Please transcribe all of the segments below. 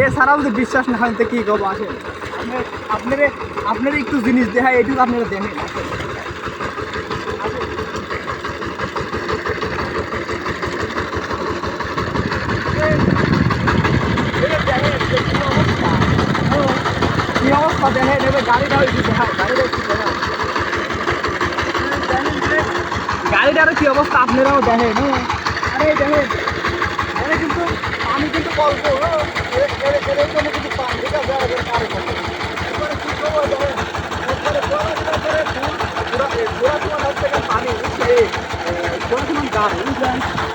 এছাড়াও যদি বিশ্বাস না হয় তো কি করব? আসেন। আপনার আপনার একটু জিনিস দেখায় এইটুকু আপনারা দেখেন অবস্থা? দেখেন, এবার গাড়িটা একটু দেখায় গাড়িটা একটু দেখায় কি অবস্থা? আপনারাও দেখেন হ্যাঁ? আরে, দেখেন।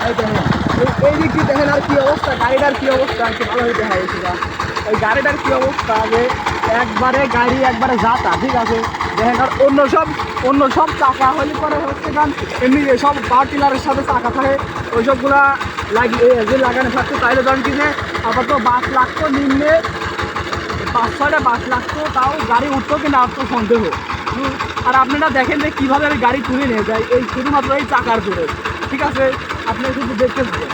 এই দেখেন, এই- এই দিক দিয়ে দেখেন আর কি অবস্থা গাড়িটার কি অবস্থা একটু ভালো হয়ে দেখা গেছে ওই গাড়িটার কি অবস্থা যে একবারে গাড়ি একবারে যাতা ঠিক আছে দেখেন আর অন্য সব অন্য সব চাকা হলে পরে হচ্ছে গান, এমনি সব পাওয়ার টিলারের সাথে চাকা থাকে ওই সবগুলা লাগিয়ে যে লাগানো থাকতো তাইলে ধরেন কি যে আপাতত বাস লাগতো নিম্নে, পাঁচ ছয়টা বাস লাগতো তাও গাড়ি উঠতো কি না উঠতো সন্দেহ। আর আপনারা দেখেন যে কীভাবে আমি গাড়ি তুলে নিয়ে যাই, এই শুধুমাত্র এই চাকার জোরে। ঠিক আছে? আপনি শুধু দেখতে থাকেন।